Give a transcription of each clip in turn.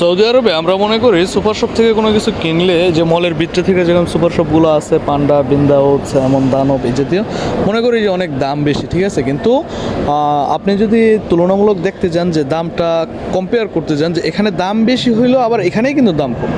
Saudi আরবে আমরা মনে করি সুপার শপ থেকে কোনো কিছু কিনলে যে মলের ভিতরে থেকে যেরকম সুপার শপগুলো আছে, পান্ডা বিন্দাউট এমন দানব এই জাতীয়, মনে করি যে অনেক দাম বেশি, ঠিক আছে? কিন্তু আপনি যদি তুলনামূলক দেখতে যান যে দামটা কম্পেয়ার করতে যান যে এখানে দাম বেশি হইলেও আবার এখানেই কিন্তু দাম কম।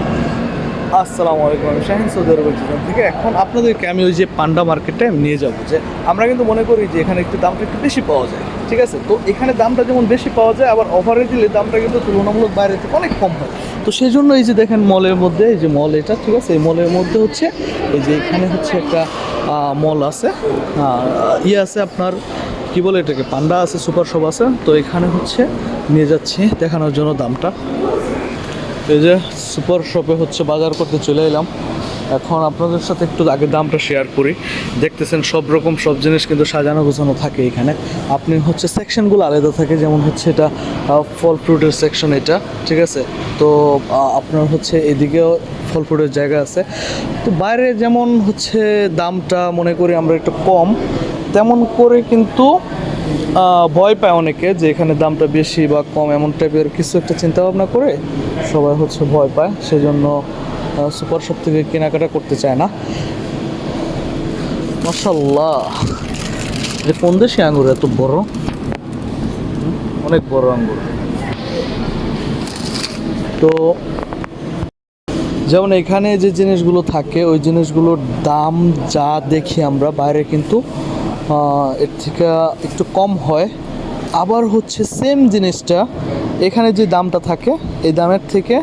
আসসালামু আলাইকুম, আমি শাহিন সৌদি আরবের জিজান থেকে। এখন আপনাদেরকে আমি ওই যে পান্ডা মার্কেটে নিয়ে যাব যে আমরা কিন্তু মনে করি যে এখানে একটু দামটা একটু বেশি পাওয়া যায়, ঠিক আছে? তো এখানে দামটা যেমন বেশি পাওয়া যায়, আবার অফারে দিলে দামটা কিন্তু তুলনামূলক বাইরে থেকে অনেক কম হয়। তো সেই জন্য এই যে দেখেন মলের মধ্যে, এই যে মল এটা, ঠিক আছে? এই মলের মধ্যে হচ্ছে, এই যে এখানে হচ্ছে একটা মল আছে। ইয়ে আছে আপনার, কি বলে এটাকে? পান্ডা আছে সুপার শপ আছে। তো এখানে হচ্ছে নিয়ে যাচ্ছি, দেখানোর জন্য দামটা। এই যে সুপার শপে হচ্ছে বাজার করতে চলে এলাম। এখন আপনাদের সাথে একটু আগে দামটা শেয়ার করি। দেখতেছেন সব রকম সব জিনিস কিন্তু সাজানো গোছানো থাকে এখানে। আপনি হচ্ছে সেকশনগুলো আলাদা থাকে, যেমন হচ্ছে এটা ফল ফ্রুটের সেকশন এটা, ঠিক আছে? তো আপনার হচ্ছে এদিকেও ফল ফ্রুটের জায়গা আছে। তো বাইরে যেমন হচ্ছে দামটা মনে করি আমরা একটু কম, তেমন করে কিন্তু ভয় পায় অনেকে যে এখানে দামটা বেশি বা কম এমন টাইপের কিছু একটা চিন্তা ভাবনা করে সবাই হচ্ছে ভয় পায়, সেজন্য সুপার শপ থেকে কেনাকাটা করতে চায় না। মাসাল্লাহ যে কোন দেশে আঙ্গুর এত বড়? অনেক বড় আঙ্গুর। তো যেমন এখানে যে জিনিসগুলো থাকে, ওই জিনিসগুলোর দাম যা দেখি আমরা, বাইরে কিন্তু এর থেকে একটু কম হয়। আবার হচ্ছে সেম জিনিসটা, এখানে যে দামটা থাকে, এই দামের থেকে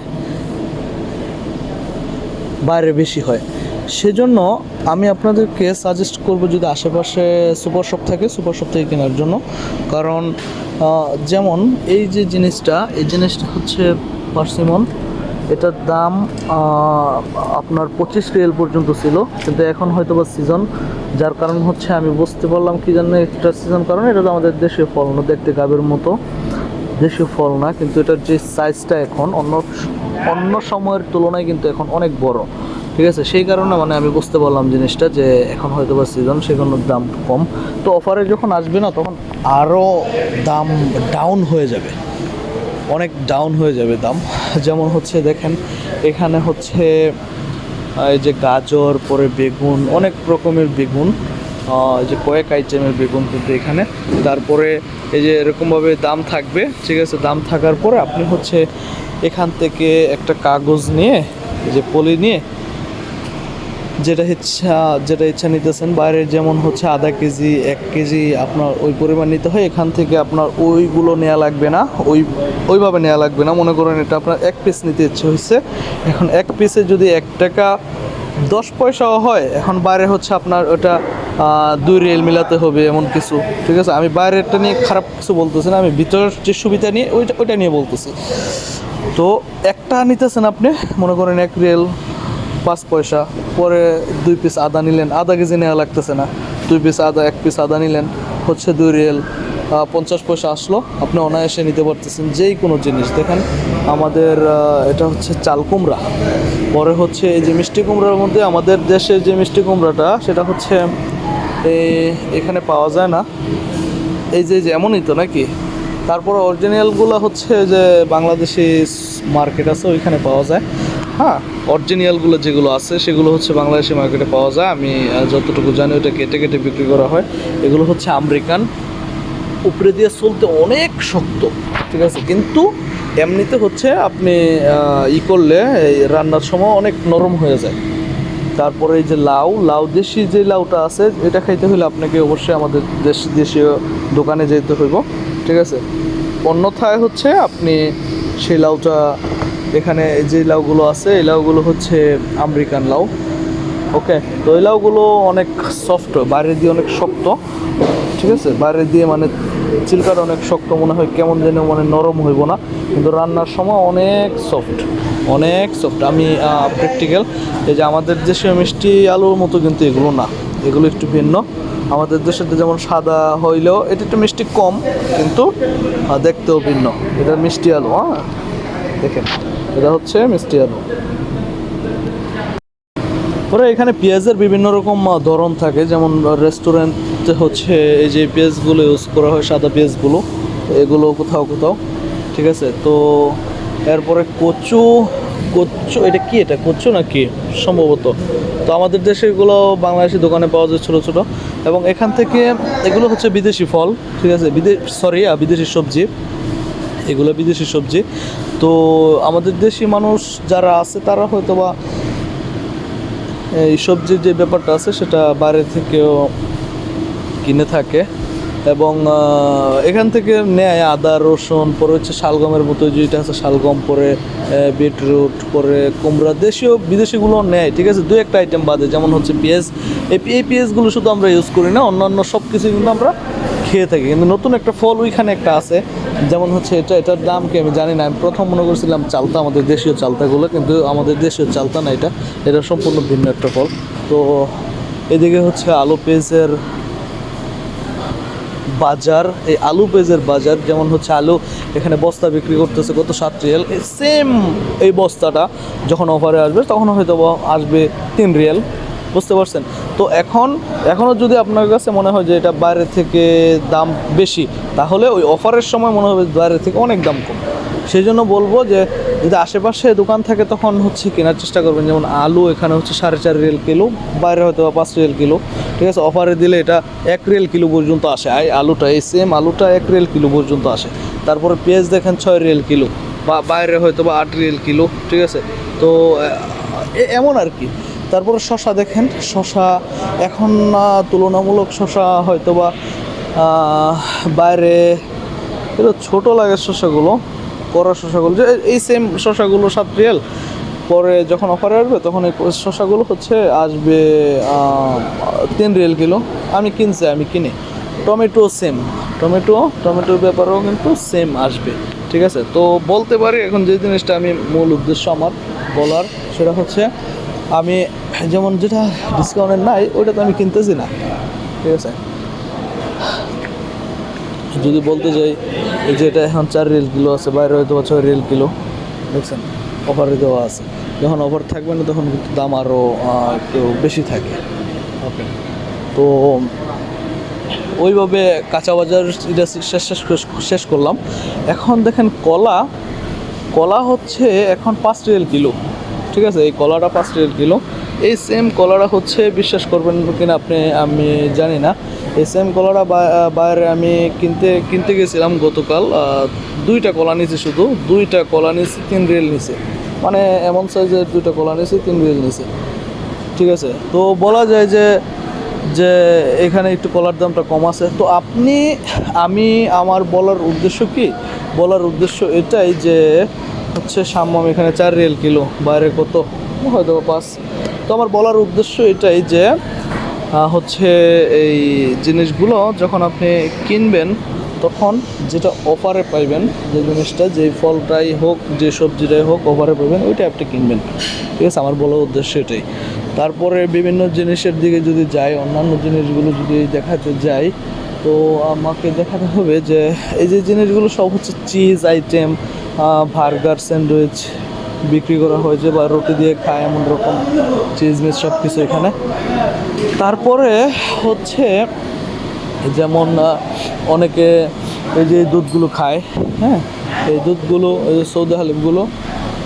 বাইরে বেশি হয়। সেজন্য আমি আপনাদেরকে সাজেস্ট করব যদি আশেপাশে সুপার শপ থাকে সুপার শপ থেকে কেনার জন্য। কারণ যেমন এই যে জিনিসটা, এই জিনিসটা হচ্ছে পার্সিমন এটার দাম আপনার পঁচিশ রিয়েল পর্যন্ত ছিল, কিন্তু এখন হয়তো বা সিজন যার কারণ হচ্ছে আমি বুঝতে পারলাম কি জানি একটা সিজন কারণ এটা তো আমাদের দেশীয় ফল না, দেখতে গাবের মতো, দেশীয় ফল না, কিন্তু এটার যে সাইজটা এখন অন্য অন্য সময়ের তুলনায় কিন্তু এখন অনেক বড়, ঠিক আছে? সেই কারণে মানে আমি বুঝতে পারলাম জিনিসটা যে এখন হয়তো বা সিজন সেগুলোর দাম কম। তো অফারে যখন আসবে না, তখন আরও দাম ডাউন হয়ে যাবে। অনেক ডাউন হয়ে যাবে দাম। যেমন হচ্ছে দেখেন, এখানে হচ্ছে এই যে গাজর, পরে বেগুন, অনেক রকমের বেগুন যে কয়েক আইটেমের বেগুন কিন্তু এখানে। তারপরে এই যে এরকমভাবে দাম থাকবে, ঠিক আছে? দাম থাকার পরে আপনি হচ্ছে এখান থেকে একটা কাগজ নিয়ে যে পলি নিয়ে যেটা ইচ্ছা যেটা ইচ্ছা নিতেছেন, বাইরের যেমন হচ্ছে আধা কেজি, এক কেজি আপনার ওই পরিমাণ নিতে হয়, এখান থেকে আপনার ওইগুলো নেওয়া লাগবে না, ওই, ওইভাবে নেওয়া লাগবে না। মনে করেন এটা আপনার এক পিস নিতে ইচ্ছে হয়েছে এখন এক পিসে যদি এক টাকা দশ পয়সাও হয়, এখন বাইরে হচ্ছে আপনার ওটা দুই রেল মিলাতে হবে এমন কিছু, ঠিক আছে? আমি বাইরেরটা নিয়ে খারাপ কিছু বলতেছি না, আমি ভিতরের যে সুবিধা নিয়ে, ওইটা ওইটা নিয়ে বলতেছি। তো একটা নিতেছেন আপনি, মনে করেন এক রেল পাঁচ পয়সা, পরে দুই পিস আদা নিলেন। আধা কেজি নেওয়া লাগতেছে না। দুই পিস আদা, এক পিস আদা নিলেন। হচ্ছে দুই রিয়েল পঞ্চাশ পয়সা আসলো। আপনি অনায়াসে নিতে পারতেছেন যেই কোনো জিনিস। দেখেন, আমাদের এটা হচ্ছে চাল কুমড়া। পরে হচ্ছে এই যে মিষ্টি কুমড়ার মধ্যে আমাদের দেশের যে মিষ্টি কুমড়াটা, সেটা হচ্ছে এই এখানে পাওয়া যায় না। এই যে যেমনই তো নাকি? তারপরে অরিজিনালগুলো হচ্ছে যে বাংলাদেশি মার্কেট আছে, ওইখানে পাওয়া যায়। হ্যাঁ। অরিজিনালগুলো যেগুলো আছে, সেগুলো হচ্ছে বাংলাদেশি মার্কেটে পাওয়া যায়। আমি যতটুকু জানি ওটা কেটে কেটে বিক্রি করা হয়। এগুলো হচ্ছে আমেরিকান উপরে দিয়ে চলতে অনেক শক্ত, ঠিক আছে? কিন্তু এমনিতে হচ্ছে আপনি ই করলে রান্নার সময় অনেক নরম হয়ে যায়। তারপরে এই যে লাউ লাউ দেশি যে লাউটা আছে, এটা খাইতে হলে আপনাকে অবশ্যই আমাদের দেশ, দেশীয় দোকানে যেতে হইব, ঠিক আছে? অন্যথায় হচ্ছে আপনি সেই লাউটা এখানে যে লাউগুলো আছে, এই লাউগুলো হচ্ছে আমেরিকান লাউ। ওকে তো এই লাউগুলো অনেক সফট বাইরে দিয়ে অনেক শক্ত, ঠিক আছে? বাইরে দিয়ে মানে চিলকাটা অনেক শক্ত মনে হয়, কেমন যেন মানে নরম হইব না। কিন্তু রান্নার সময় অনেক সফট অনেক সফট আমি প্র্যাকটিক্যাল এই যে আমাদের দেশে মিষ্টি আলুর মতো কিন্তু এগুলো না। এগুলো একটু ভিন্ন। আমাদের দেশে যেমন সাদা হইলেও এটা একটু মিষ্টি কম, কিন্তু দেখতেও ভিন্ন। এটা মিষ্টি আলু হ্যাঁ? দেখেন। এটা হচ্ছে মিষ্টি আলু। পরে এখানে পেঁয়াজের বিভিন্ন রকম ধরন থাকে। যেমন রেস্টুরেন্টে হচ্ছে এই যে পেঁয়াজগুলো ইউজ করা হয়, সাদা পেঁয়াজগুলো। এগুলো কোথাও কোথাও। ঠিক আছে? তো এরপরে কচু কচু, এটা কি এটা? কচু না কি সম্ভবত। তো আমাদের দেশে এগুলো বাংলাদেশি দোকানে পাওয়া যায় ছোটো ছোটো। এবং এখান থেকে এগুলো হচ্ছে বিদেশি ফল। ঠিক আছে? বিদেশ সরি বিদেশি সবজি। এগুলো বিদেশি সবজি। তো আমাদের দেশি মানুষ যারা আছে, তারা হয়তো বা এই সবজির যে ব্যাপারটা আছে, সেটা বাইরে থেকেও কিনে থাকে এবং এখান থেকে নেয় আদা, রসুন, পরে হচ্ছে শালগমের মতো যেটা আছে, শালগম, পরে বিটরুট, পরে কুমড়া, দেশীয়, বিদেশিগুলো নেয়, ঠিক আছে? দু একটা আইটেম বাদে, যেমন হচ্ছে পেঁয়াজ। এই পেঁয়াজগুলো শুধু আমরা ইউজ করি না, অন্যান্য সব কিছু কিন্তু আমরা খেয়ে থাকি। কিন্তু নতুন একটা ফল ওইখানে একটা আছে। যেমন হচ্ছে এটা, এটার দাম কি আমি জানি না। আমি প্রথম মনে করছিলাম চালতা, আমাদের দেশীয় চালতাগুলো, কিন্তু আমাদের দেশীয় চালতা না এটা। এটা সম্পূর্ণ ভিন্ন একটা ফল। তো এদিকে হচ্ছে আলু পেঁয়াজের বাজার। এই আলু পেঁয়াজের বাজার, যেমন হচ্ছে আলু এখানে বস্তা বিক্রি করতেছে কত? সাত রিয়াল। সেম এই বস্তাটা যখন অফারে আসবে, তখন হয়তো আসবে তিন রিয়াল। বুঝতে পারছেন? তো এখন এখনও যদি আপনার কাছে মনে হয় যে এটা বাইরে থেকে দাম বেশি, তাহলে ওই অফারের সময় মনে হবে বাইরে থেকে অনেক দাম কম। সেই জন্য বলব যে, যদি আশেপাশে দোকান থাকে তখন হচ্ছে কেনার চেষ্টা করবেন। যেমন আলু এখানে হচ্ছে সাড়ে চার রিয়েল কিলো, বাইরে হয়তো বা পাঁচ রিয়েল কিলো। ঠিক আছে, অফারে দিলে এটা এক রিয়েল কিলো পর্যন্ত আসে। এই আলুটা এই সেম আলুটা এক রিয়েল কিলো পর্যন্ত আসে। তারপরে পেঁয়াজ দেখেন ছয় রিয়েল কিলো, বা বাইরে হয়তো বা আট রিয়েল কিলো, ঠিক আছে। তো এমন আর কি। তারপরে শশা দেখেন, শশা এখন তুলনামূলক শশা হয়তো বা বাইরে, এটা ছোটো লাগে শসাগুলো কড়া শসাগুলো যে এই সেম শসাগুলো সাত রিয়াল। পরে যখন অফারে আসবে, তখন এই শসাগুলো হচ্ছে আসবে তিন রিয়েল কিলো। আমি কিনছি, আমি কিনি। টমেটো সেম টমেটো, টমেটোর ব্যাপারেও কিন্তু সেম আসবে, ঠিক আছে? তো বলতে পারি, এখন যে জিনিসটা আমি মূল উদ্দেশ্য আমার বলার, সেটা হচ্ছে আমি যেমন যেটা ডিসকাউন্টের নাই ওইটা তো আমি কিনতেছি না। ঠিক আছে? যদি বলতে যাই এই যে এটা এখন চার রিল কিলো আছে বাইরে হয়তো ছয় রিল কিলো। দেখছেন? অফারে দেওয়া আছে। যখন অফার থাকবে না তখন কিন্তু দাম আরও একটু বেশি থাকে। ওকে তো ওইভাবে কাঁচা বাজার এটা শেষ শেষ শেষ করলাম। এখন দেখেন কলা কলা হচ্ছে এখন পাঁচ রিয়েল কিলো। ঠিক আছে, এই কলাটা পাঁচ রিয়েল কিলো এই সেম কলাটা হচ্ছে, বিশ্বাস করবেন কিনা আপনি, আমি জানি না। এই সেম কলাটা বাইরে আমি কিনতে কিনতে গেছিলাম গতকাল দুইটা কলা নিয়েছি শুধু, দুইটা কলা নিয়েছি তিন রিয়েল নিছে। মানে এমন সাইজের দুইটা কলা নিয়েছি তিন রিয়েল নিছে। ঠিক আছে, তো বলা যায় যে যে এখানে একটু কলার দামটা কম আছে। তো আপনি, আমি, আমার বলার উদ্দেশ্য কি? বলার উদ্দেশ্য এটাই যে হচ্ছে সাম্যম, এখানে চার রিয়েল কিলো বাইরে কত? হয়তো পাঁচ। তো আমার বলার উদ্দেশ্য এটাই যে হচ্ছে এই জিনিসগুলো যখন আপনি কিনবেন, তখন যেটা অফারে পাইবেন, যে জিনিসটা যে ফলটাই হোক, যে সবজিটাই হোক অফারে পাবেন ওইটা আপনি কিনবেন। ঠিক আছে? আমার বলার উদ্দেশ্য এটাই। তারপরে বিভিন্ন জিনিসের দিকে যদি যাই, অন্যান্য জিনিসগুলো যদি দেখাতে যাই, তো আমাকে দেখাতে হবে যে, এই যে জিনিসগুলো সব হচ্ছে চিজ আইটেম বার্গার স্যান্ডউইচ বিক্রি করা হয়েছে বা রুটি দিয়ে খায় এমন রকম চিজ মিজ সব কিছু এখানে। তারপরে হচ্ছে যেমন অনেকে এই যে দুধগুলো খায় হ্যাঁ? এই দুধগুলো, এই যে সৌদি হালিমগুলো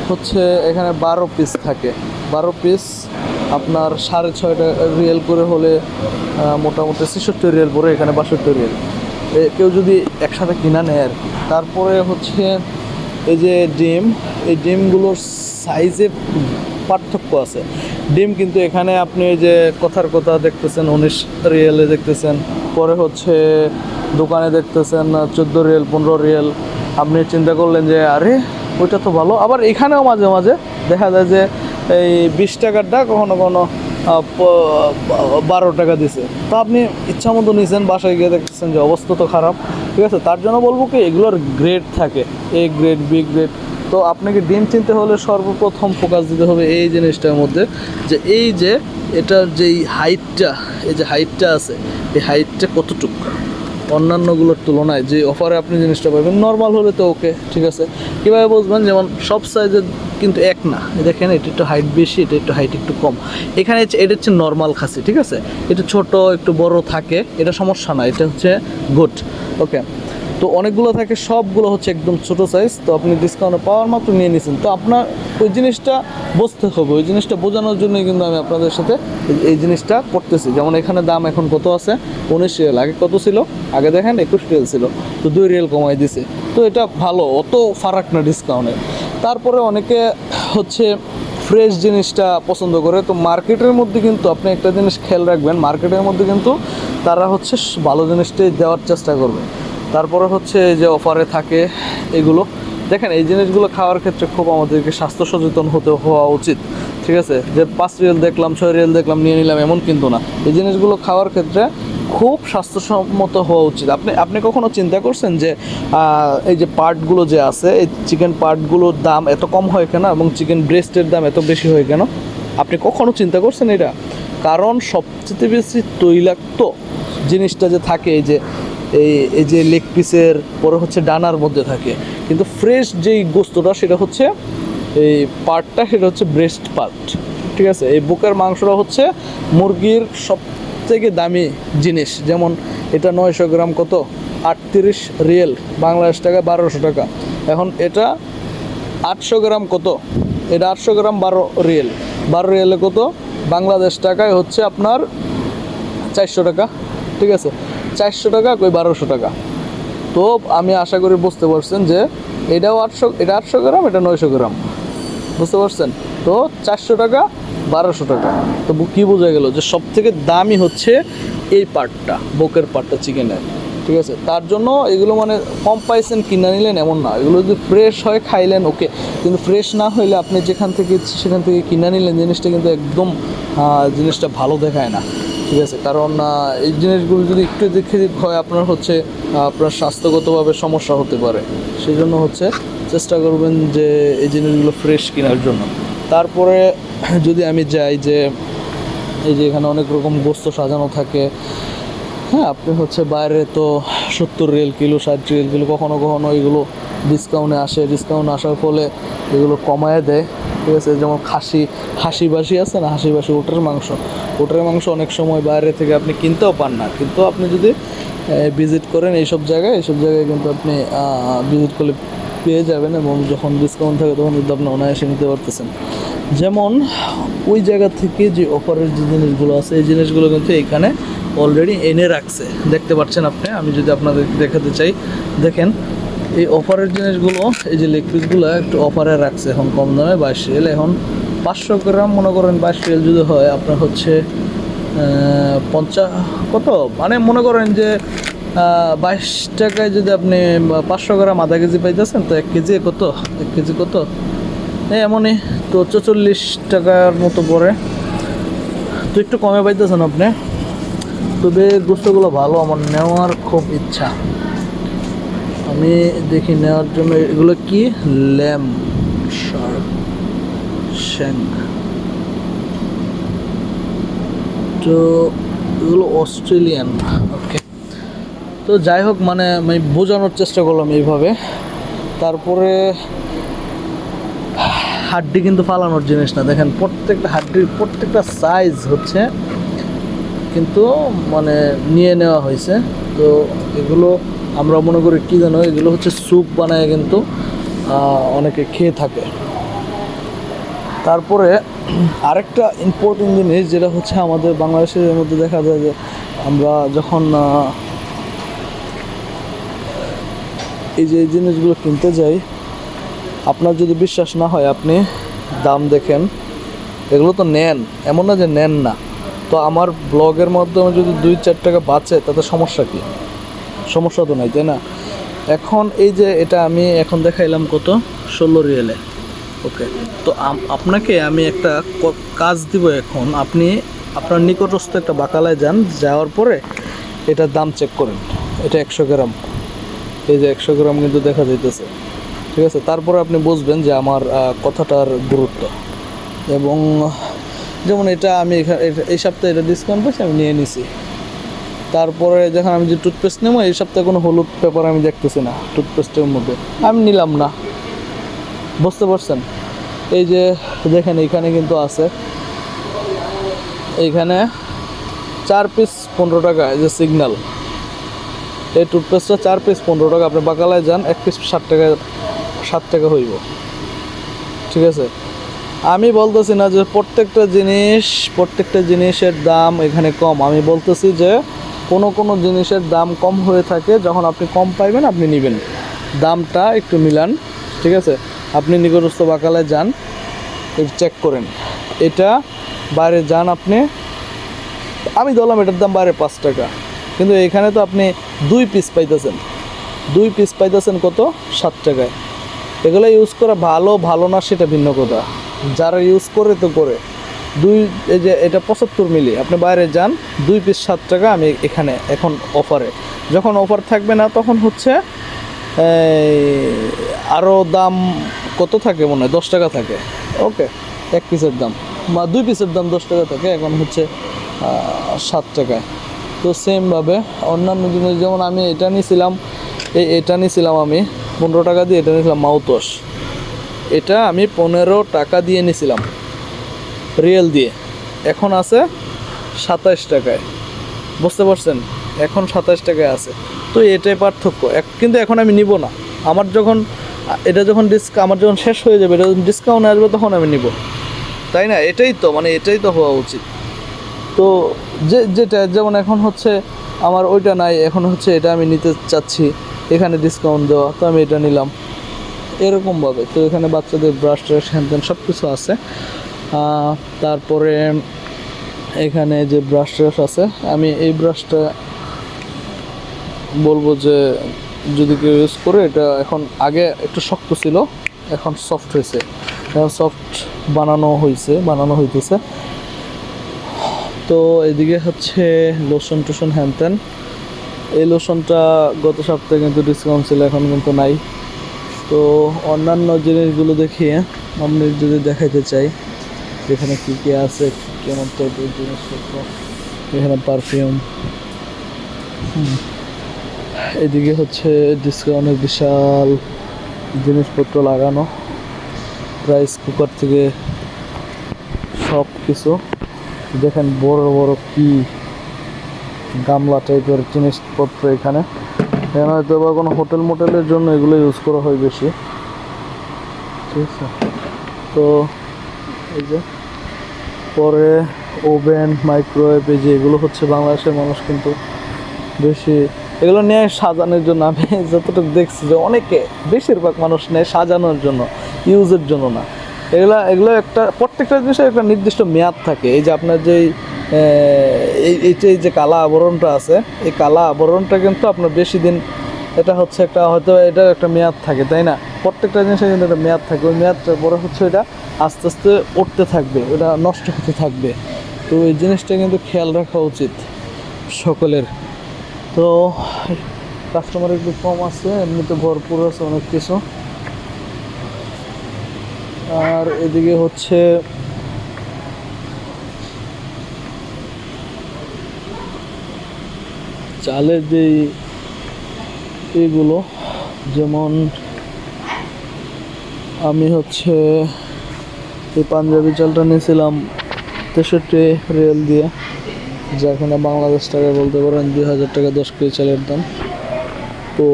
হচ্ছে এখানে বারো পিস থাকে। বারো পিস আপনার সাড়ে ছয়টা রিয়েল করে হলে মোটামুটি ছেষট্টি রিয়েল পরে এখানে বাষট্টি রিয়েল। কেউ যদি একসাথে কিনা নেয় আর তারপরে হচ্ছে এই যে ডিম, এই ডিমগুলোর সাইজে পার্থক্য আছে। ডিম কিন্তু এখানে আপনি এই যে কথার কথা দেখতেছেন, উনিশ রিয়েলে দেখতেছেন, পরে হচ্ছে দোকানে দেখতেছেন, চোদ্দ রিয়েল, পনেরো রিয়েল। আপনি চিন্তা করলেন যে, আরে, ওইটা তো ভালো। আবার এখানেও মাঝে মাঝে দেখা যায় যে এই বিশ টাকারটা কখনো কখনো বারো টাকা দিছে। তো আপনি ইচ্ছা মতো নিয়েছেন বাসায় গিয়ে দেখতেছেন যে অবস্থা তো খারাপ। ঠিক আছে, তার জন্য বলব কি, এগুলোর গ্রেড থাকে। এ গ্রেড বি গ্রেড তো আপনাকে ডিম চিনতে হলে সর্বপ্রথম ফোকাস দিতে হবে এই জিনিসটার মধ্যে যে এই যে এটার যেই হাইটটা এই যে হাইটটা আছে, এই হাইটটা কতটুকু? অন্যান্যগুলোর তুলনায় যে অফারে আপনি জিনিসটা পাবেন নর্মাল হলে তো ওকে ঠিক আছে। কীভাবে বুঝবেন যেমন সব সাইজের কিন্তু এক না। দেখেন, এটা একটু হাইট বেশি, এটা একটু হাইট একটু কম। এখানে এটা হচ্ছে নর্মাল খাসি, ঠিক আছে? এটা ছোট, একটু বড় থাকে, এটা সমস্যা না, এটা হচ্ছে গুড ওকে তো অনেকগুলো থাকে, সবগুলো হচ্ছে একদম ছোট সাইজ তো আপনি ডিসকাউন্টে পাওয়ার মাত্র নিয়ে নিয়েছেন তো আপনার ওই জিনিসটা বুঝতে হবে, ওই জিনিসটা বোঝানোর জন্যই কিন্তু আমি আপনাদের সাথে এই- জিনিসটা করতেছি। যেমন এখানে দাম এখন কত আছে? উনিশ রিয়েল আগে কত ছিল? আগে দেখেন একুশ রিয়েল ছিল। তো দুই রিয়েল কমাই দিছে। তো এটা ভালো, অত ফারাক না ডিসকাউন্টে তারপরে অনেকে হচ্ছে ফ্রেশ জিনিসটা পছন্দ করে। তো মার্কেটের মধ্যে কিন্তু আপনি একটা জিনিস খেয়াল রাখবেন মার্কেটের মধ্যে কিন্তু তারা হচ্ছে ভালো জিনিসটাই দেওয়ার চেষ্টা করবে। তারপরে হচ্ছে এই যে অফারে থাকে এগুলো। দেখেন, এই জিনিসগুলো খাওয়ার ক্ষেত্রে খুব আমাদেরকে স্বাস্থ্য সচেতন হতে হওয়া উচিত, ঠিক আছে? যে পাঁচ রিয়েল দেখলাম, ছয় রিয়েল দেখলাম, নিয়ে নিলাম, এমন কিন্তু না। এই জিনিসগুলো খাওয়ার ক্ষেত্রে খুব স্বাস্থ্যসম্মত হওয়া উচিত। আপনি আপনি কখনো চিন্তা করছেন যে এই যে পার্টগুলো যে আছে, এই চিকেন পার্টগুলোর দাম এত কম হয় কেন এবং চিকেন ব্রেস্টের দাম এত বেশি হয় কেন? আপনি কখনো চিন্তা করছেন এটা? কারণ সবচেয়ে বেশি তৈলাক্ত জিনিসটা যে থাকে, এই যে এই এই যে লেগ পিসের পরে হচ্ছে ডানার মধ্যে থাকে। কিন্তু ফ্রেশ যেই গোস্তটা, সেটা হচ্ছে এই পার্টটা সেটা হচ্ছে ব্রেস্ট পার্ট ঠিক আছে? এই বুকের মাংসটা হচ্ছে মুরগির সব থেকে দামি জিনিস। যেমন এটা নয়শো গ্রাম কত? আটত্রিশ রিয়েল, বাংলাদেশ টাকা বারোশো টাকা। এখন এটা আটশো গ্রাম কত? এটা আটশো গ্রাম বারো রিয়েল। বারো রিয়েলে কত? বাংলাদেশ টাকায় হচ্ছে আপনার চারশো টাকা, ঠিক আছে? চারশো টাকা, কই বারোশো টাকা। তো আমি আশা করি বুঝতে পারছেন যে এটাও আটশো, এটা আটশো গ্রাম, এটা নয়শো গ্রাম। বুঝতে পারছেন? তো চারশো টাকা, বারোশো টাকা। তো কি বোঝা গেল যে সব থেকে দামি হচ্ছে এই পার্টটা বুকের পার্টটা চিকেনের। ঠিক আছে? তার জন্য এগুলো মানে কম পাইছেন কিনে নিলেন এমন না। এগুলো যদি ফ্রেশ হয়, খাইলেন ওকে কিন্তু ফ্রেশ না হইলে আপনি যেখান থেকে, সেখান থেকে কিনে নিলেন, জিনিসটা কিন্তু একদম জিনিসটা ভালো দেখায় না। ঠিক আছে, কারণ এই জিনিসগুলো যদি একটু দেখে হয় আপনার হচ্ছে আপনার স্বাস্থ্যগতভাবে সমস্যা হতে পারে। সেই জন্য হচ্ছে চেষ্টা করবেন যে এই জিনিসগুলো ফ্রেশ কেনার জন্য। তারপরে যদি আমি যাই যে, এই যে এখানে অনেক রকম গোস্ত সাজানো থাকে হ্যাঁ আপনি হচ্ছে বাইরে তো সত্তর রেল কিলো, ষাট রেল কিলো, কখনো কখনো এগুলো ডিসকাউন্টে আসে। ডিসকাউন্ট আসার ফলে এগুলো কমায় দেয়। ঠিক আছে, যেমন খাসি হাসি বাসি আছে না হাসি বাসি ওটার মাংস। ওটার মাংস অনেক সময় বাইরে থেকে আপনি কিনতেও পান না। কিন্তু আপনি যদি ভিজিট করেন এইসব জায়গায় এইসব জায়গায় কিন্তু আপনি ভিজিট করলে পেয়ে যাবেন এবং যখন ডিসকাউন্ট থাকে তখন কিন্তু আপনি অনায়াসে নিতে পারতেছেন। যেমন, ওই জায়গা থেকে যে অফারের যে জিনিসগুলো আছে, এই জিনিসগুলো কিন্তু এখানে অলরেডি এনে রাখছে। দেখতে পাচ্ছেন আপনি? আমি যদি আপনাদের দেখাতে চাই, দেখেন এই অফারের জিনিসগুলো, এই যে লেগ পিসগুলো একটু অফারে রাখছে এখন কম দামে, বাইশ রিয়েল। এখন পাঁচশো গ্রাম, মনে করেন বাইশ রিয়েল যদি হয়, আপনার হচ্ছে পঞ্চাশ কত? মানে মনে করেন যে বাইশ টাকায় যদি আপনি পাঁচশো গ্রাম আধা কেজি পাইতেছেন, তো এক কেজি কত? এক কেজি কত? এই এমনই তো চল্লিশ টাকার মতো পড়ে। তো একটু কমে পাইতেছেন আপনি। তবে গোস্তগুলো ভালো, আমার নেওয়ার খুব ইচ্ছা। আমি দেখি নেওয়ার জন্য, এগুলো কি? Lamb sharp shank. তো এগুলো অস্ট্রেলিয়ান ওকে তো যাই হোক মানে আমি বোঝানোর চেষ্টা করলাম এইভাবে। তারপরে হাড্ডি কিন্তু ফালানোর জিনিস না। দেখেন, প্রত্যেকটা হাড্ডির প্রত্যেকটা সাইজ হচ্ছে, কিন্তু মানে নিয়ে নেওয়া হয়েছে। তো এগুলো আমরা মনে করি কী জানো, এগুলো হচ্ছে স্যুপ বানায় কিন্তু অনেকে খেয়ে থাকে। তারপরে আরেকটা ইম্পর্টেন্ট জিনিস যেটা হচ্ছে আমাদের বাংলাদেশের মধ্যে দেখা যায় যে আমরা যখন এই যে এই জিনিসগুলো কিনতে যাই, আপনার যদি বিশ্বাস না হয় আপনি দাম দেখেন, এগুলো তো নেন, এমন না যে নেন না। তো আমার ব্লগের মাধ্যমে যদি দুই চার টাকা বাঁচে, তাতে সমস্যা কি? সমস্যা তো নাই, তাই না? এখন এই যে এটা আমি এখন দেখাইলাম কত? ষোলো রিয়েলে। ওকে, তো আপনাকে আমি একটা কাজ দিব এখন। আপনি আপনার নিকটস্থ একটা বাকালায় যান, যাওয়ার পরে এটার দাম চেক করেন। এটা একশো গ্রাম। এই যে একশো গ্রাম কিন্তু দেখা যাইতেছে। ঠিক আছে? তারপরে আপনি বুঝবেন যে আমার কথাটার গুরুত্ব। এবং যেমন এটা আমি এই সপ্তাহে এটা ডিসকাউন্ট পেয়েছি আমি নিয়ে নিছি। তারপরে যখন আমি যে টুথপেস্ট নেব, এই সপ্তাহে কোনো হলুদ পেপার আমি দেখতেছি না টুথপেস্টের মধ্যে। আমি নিলাম না। বুঝতে পারছেন? এই যে দেখেন এইখানে কিন্তু আছে। এইখানে চার পিস পনেরো টাকা, এই যে সিগন্যাল এই টুথপেস্টটা চার পিস পনেরো টাকা। আপনি বাকালায় যান, এক পিস ষাট টাকা ষাট টাকা হইব। ঠিক আছে? আমি বলতেছি না যে প্রত্যেকটা জিনিস, প্রত্যেকটা জিনিসের দাম এখানে কম। আমি বলতেছি যে কোনো কোনো জিনিসের দাম কম হয়ে থাকে, যখন আপনি কম পাইবেন, আপনি নেবেন। দামটা একটু মিলান, ঠিক আছে? আপনি নিকটস্থ বাকালায় যান চেক করেন। এটা বাইরে যান আপনি, আমি ধরলাম এটার দাম বাইরে পাঁচ টাকা। কিন্তু এখানে তো আপনি দুই পিস পাইতেছেন। দুই পিস পাইতেছেন কত? সাত টাকায়। এগুলো ইউজ করা ভালো ভালো না, সেটা ভিন্ন কথা। যারা ইউজ করে তো করে। দুই, এই যে এটা পঁচাত্তর মিলি, আপনি বাইরে যান, দুই পিস সাত টাকা আমি এখানে এখন অফারে যখন অফার থাকবে না, তখন হচ্ছে আরও দাম কত থাকে মনে হয়? দশ টাকা থাকে। ওকে, এক পিসের দাম। বা দুই পিসের দাম দশ টাকা থাকে, এখন হচ্ছে সাত টাকায়। তো সেমভাবে অন্যান্য জিনিস, যেমন আমি এটা নিয়েছিলাম এই এটা নিয়েছিলাম আমি, পনেরো টাকা দিয়ে এটা নিয়েছিলাম মাউতস এটা আমি পনেরো টাকা দিয়ে নিয়েছিলাম রিয়েল দিয়ে। এখন আছে সাতাইশ টাকায়। বুঝতে পারছেন? এখন সাতাইশ টাকায় আছে। তো এটাই পার্থক্য। কিন্তু এখন আমি নিব না। আমার যখন, এটা যখন ডিসক আমার যখন শেষ হয়ে যাবে, এটা যখন ডিসকাউন্ট আসবে, তখন আমি নিব। তাই না? এটাই তো মানে এটাই তো হওয়া উচিত। তো যে, যেটা, যেমন এখন হচ্ছে আমার ওইটা নাই, এখন হচ্ছে এটা আমি নিতে চাচ্ছি। এখানে ডিসকাউন্ট দেওয়া, তো আমি এটা নিলাম। এরকমভাবে। তো এখানে বাচ্চাদের ব্রাশ ট্রাশ হ্যান সব কিছু আছে। তারপরে এখানে যে ব্রাশ ট্রাশ আছে, আমি এই ব্রাশটা বলব যে যদি কেউ ইউজ করে, এটা এখন আগে একটু শক্ত ছিল, এখন সফট হয়েছে। এখন সফট বানানো হয়েছে বানানো হইতেছে। তো এদিকে হচ্ছে লোশন টোশন হ্যান ত্যান এই লোশনটা গত সপ্তাহে কিন্তু ডিসকাউন্ট ছিল, এখন কিন্তু নাই। তো অন্যান্য জিনিসগুলো দেখিয়ে, আমি যদি দেখাইতে চাই। এখানে কী কী আছে? কেমন টাইপের জিনিসপত্র? এখানে পারফিউম এদিকে হচ্ছে ডিসকাউন্টের বিশাল জিনিসপত্র লাগানো। রাইস কুকার থেকে সব কিছু দেখেন বড় বড় কি গামলা টাইপের জিনিসপত্র এখানে। এখানে হয়তো বা কোনো হোটেল মোটেলের জন্য এগুলো ইউজ করা হয় বেশি। ঠিক আছে? তো এই যে পরে ওভেন, মাইক্রোওয়েভ, এই যে এগুলো হচ্ছে বাংলাদেশের মানুষ কিন্তু বেশি এগুলো নিয়ে সাজানোর জন্য আমি যতটুকু দেখছি যে অনেকে বেশিরভাগ মানুষ নেয় সাজানোর জন্য, ইউজের জন্য না। এগুলা, এগুলো একটা, প্রত্যেকটা জিনিসের একটা নির্দিষ্ট মেয়াদ থাকে। এই যে আপনার যেই এই এই যে কালা আবরণটা আছে, এই কালা আবরণটা কিন্তু আপনার বেশি দিন, এটা হচ্ছে একটা হয়তো এটা একটা মেয়াদ থাকে, তাই না? প্রত্যেকটা জিনিসের কিন্তু একটা মেয়াদ থাকে। ওই মেয়াদটা বড় হচ্ছে এটা আস্তে আস্তে উঠতে থাকবে, ওটা নষ্ট হতে থাকবে। তো এই জিনিসটা কিন্তু খেয়াল রাখা উচিত সকলের। তো কাস্টমার একটু কম আছে এমনিতে ভরপুর আছে অনেক কিছু। আর এদিকে হচ্ছে চালের যেই এগুলো, যেমন আমি হচ্ছে এই পাঞ্জাবি চালটা নিয়েছিলাম তেষট্টি রিয়েল দিয়ে, যা কিনা বাংলাদেশ টাকায় বলতে পারেন দুই হাজার টাকা দশ কেজি চালের দাম। তো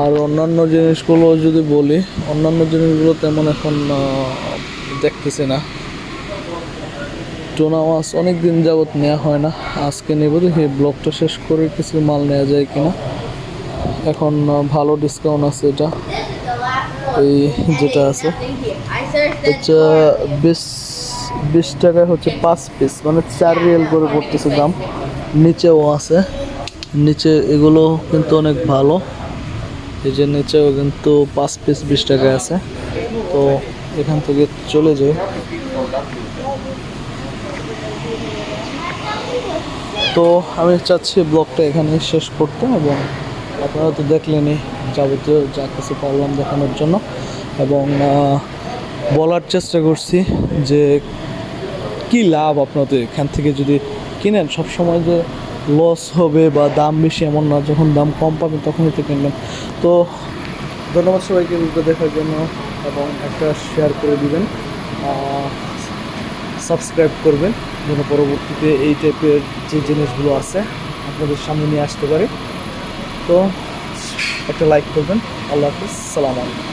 আর অন্যান্য জিনিসগুলো যদি বলি, অন্যান্য জিনিসগুলো তেমন এখন দেখতেছি না। টোনা মাছ অনেক দিন যাবত নেওয়া হয় না, আজকে নেব দেখি, ব্লগটা শেষ করে কিছু মাল নেওয়া যায় কিনা। এখন ভালো ডিসকাউন্ট আছে এটা। এই যেটা আছে, হচ্ছে বিশ বিশ টাকায় হচ্ছে পাঁচ পিস মানে চার রিয়েল করে পড়তেছে দাম। নিচেও আছে। নিচে এগুলো কিন্তু অনেক ভালো। এই যে নিচেও কিন্তু পাঁচ পিস বিশ টাকায় আছে। তো এখান থেকে চলে যাই। তো আমি চাচ্ছি ব্লগটা এখানে শেষ করতে এবং আপনারা তো দেখলেনই যাবতীয় যা কিছু পারলাম দেখানোর জন্য। এবং বলার চেষ্টা করছি যে কি লাভ আপনাদের? এখান থেকে যদি কিনেন সব সময় যে লস হবে বা দাম বেশি এমন না, যখন দাম কম পাবেন তখনই তো কিনবেন। তো ধন্যবাদ সবাইকে ভিডিও দেখার জন্য এবং একটা শেয়ার করে দিবেন। সাবস্ক্রাইব করবেন, যেন পরবর্তীতে এই টাইপের যে জিনিসগুলো আছে আপনাদের সামনে নিয়ে আসতে পারে। তো একটা লাইক করবেন। আল্লাহ হাফিজ। সালাম আলাইকুম।